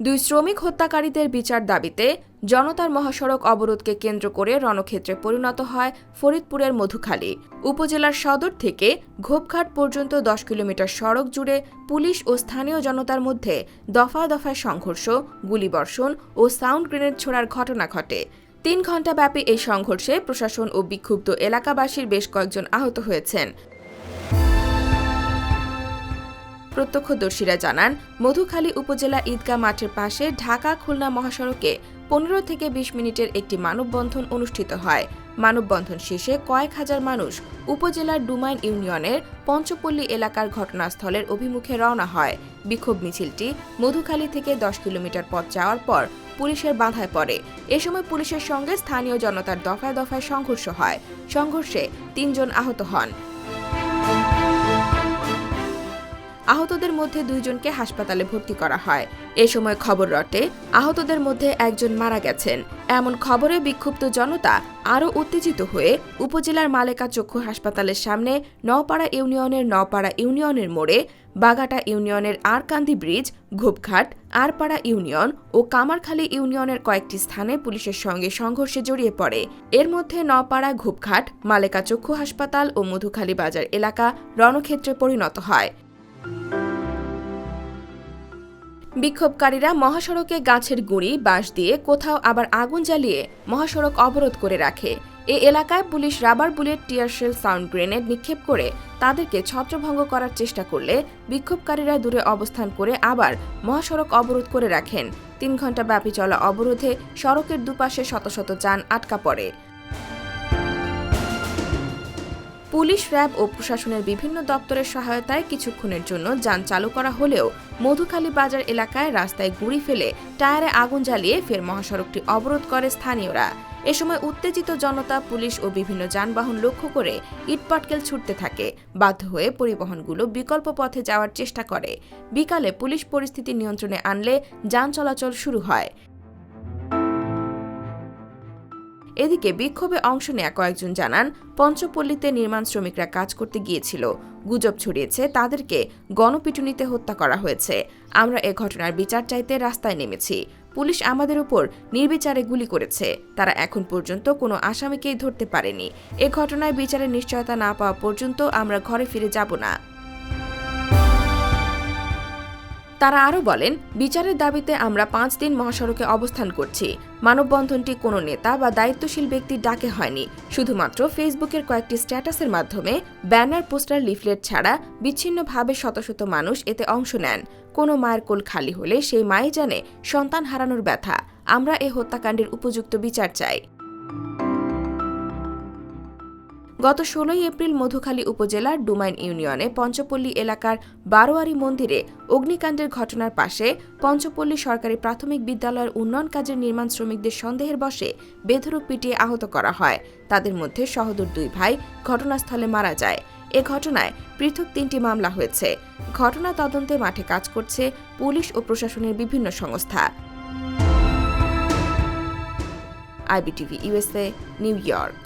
দুই শ্রমিক হত্যাকারীদের বিচার দাবিতে জনতার মহাসড়ক অবরোধকে কেন্দ্র করে রণক্ষেত্রে পরিণত হয় ফরিদপুরের মধুখালী উপজেলার সদর থেকে ঘোপঘাট পর্যন্ত দশ কিলোমিটার সড়ক জুড়ে পুলিশ ও স্থানীয় জনতার মধ্যে দফায় দফায় সংঘর্ষ, গুলিবর্ষণ ও সাউন্ড গ্রেনেড ছোড়ার ঘটনা ঘটে। তিন ঘণ্টাব্যাপী এই সংঘর্ষে প্রশাসন ও বিক্ষুব্ধ এলাকাবাসীর বেশ কয়েকজন আহত হয়েছেন। প্রত্যক্ষদর্শীরা জানান, মধুখালী উপজেলা ঈদগাহ মাঠের পাশে ঢাকা খুলনা মহাসড়কে পনেরো থেকে বিশ মিনিটের একটি মানববন্ধন অনুষ্ঠিত হয়। মানববন্ধন শেষে কয়েক হাজার মানুষ উপজেলার ডুমাইন ইউনিয়নের পঞ্চপল্লী এলাকার ঘটনাস্থলের অভিমুখে রওনা হয়। বিক্ষোভ মিছিলটি মধুখালী থেকে দশ কিলোমিটার পথ যাওয়ার পর পুলিশের বাধায় পড়ে। এ সময় পুলিশের সঙ্গে স্থানীয় জনতার দফায় দফায় সংঘর্ষ হয়। সংঘর্ষে তিনজন আহত হন। আহতদের মধ্যে দুইজনকে হাসপাতালে ভর্তি করা হয়। এ সময় খবর রটে, আহতদের মধ্যে একজন মারা গেছেন। এমন খবরে বিক্ষুব্ধ জনতা আরও উত্তেজিত হয়ে উপজেলার মালেকা চক্ষু হাসপাতালের সামনে নওপাড়া ইউনিয়নের নওপাড়া ইউনিয়নের মোড়ে বাগাটা ইউনিয়নের আরকান্দি ব্রিজ, ঘুপঘাট, আরপাড়া ইউনিয়ন ও কামারখালী ইউনিয়নের কয়েকটি স্থানে পুলিশের সঙ্গে সংঘর্ষে জড়িয়ে পড়ে। এর মধ্যে নওপাড়া, ঘুপঘাট, মালেকা চক্ষু হাসপাতাল ও মধুখালী বাজার এলাকা রণক্ষেত্রে পরিণত হয়। বিক্ষোভকারীরা মহাসড়কে গাছের গুঁড়ি, বাঁশ দিয়ে কোথাও আবার আগুন জ্বালিয়ে মহাসড়ক অবরোধ করে রাখে। এ এলাকায় police rubber bullet tear shell sound grenade নিক্ষেপ করে তাদেরকে ছত্রভঙ্গ করার চেষ্টা করলে বিক্ষোভকারীরা দূরে অবস্থান করে আবার মহাসড়ক অবরোধ করে রাখেন। তিন ঘণ্টা ব্যাপী চলা অবরোধে সড়কের দুপাশে শত শত যান আটকা পড়ে। পুলিশ, র্যাব ও প্রশাসনের বিভিন্ন দপ্তরের সহায়তায় কিছুক্ষণের জন্য যান চালু করা হলেও মধুখালী বাজার এলাকায় রাস্তায় গুড়ি ফেলে টায়ারে আগুন জ্বালিয়ে ফের মহাসড়কটি অবরোধ করে স্থানীয়রা। এ সময় উত্তেজিত জনতা, পুলিশ ও বিভিন্ন যানবাহন লক্ষ্য করে ইটপাটকেল ছুটতে থাকে। বাধ্য হয়ে পরিবহনগুলো বিকল্প পথে যাওয়ার চেষ্টা করে। বিকালে পুলিশ পরিস্থিতি নিয়ন্ত্রণে আনলে যান চলাচল শুরু হয়। এদিকে বিক্ষোভে অংশ নেয়া কয়েকজন জানান, পঞ্চপল্লীতে নির্মাণ শ্রমিকরা কাজ করতে গিয়েছিল। গুজব ছড়িয়েছে, তাদেরকে গণপিটুনিতে হত্যা করা হয়েছে। আমরা এ ঘটনার বিচার চাইতে রাস্তায় নেমেছি। পুলিশ আমাদের উপর নির্বিচারে গুলি করেছে। তারা এখন পর্যন্ত কোনো আসামিকেই ধরতে পারেনি। এ ঘটনায় বিচারের নিশ্চয়তা না পাওয়া পর্যন্ত আমরা ঘরে ফিরে যাব না। তারা আরও বলেন, বিচারের দাবিতে আমরা পাঁচ দিন মহাসড়কে অবস্থান করছি। মানববন্ধনটি কোনো নেতা বা দায়িত্বশীল ব্যক্তির ডাকে হয়নি। শুধুমাত্র ফেসবুকের কয়েকটি স্ট্যাটাসের মাধ্যমে ব্যানার, পোস্টার, লিফলেট ছাড়া বিচ্ছিন্নভাবে শত শত মানুষ এতে অংশ নেন। কোনো মায়ের কোল খালি হলে সেই মাই জানে সন্তান হারানোর ব্যথা। আমরা এ হত্যাকাণ্ডের উপযুক্ত বিচার চাই। গত ষোলোই এপ্রিল মধুখালী উপজেলার ডুমাইন ইউনিয়নে পঞ্চপল্লী এলাকার বারোয়ারি মন্দিরে অগ্নিকাণ্ডের ঘটনার পাশে পঞ্চপল্লী সরকারি প্রাথমিক বিদ্যালয়ের উন্নয়ন কাজের নির্মাণ শ্রমিকদের সন্দেহের বসে বেধরক পিটিয়ে আহত করা হয়। তাদের মধ্যে সহদর দুই ভাই ঘটনাস্থলে মারা যায়। এ ঘটনায় পৃথক তিনটি মামলা হয়েছে। ঘটনা তদন্তে মাঠে কাজ করছে পুলিশ ও প্রশাসনের বিভিন্ন সংস্থা। IBTV USA New York.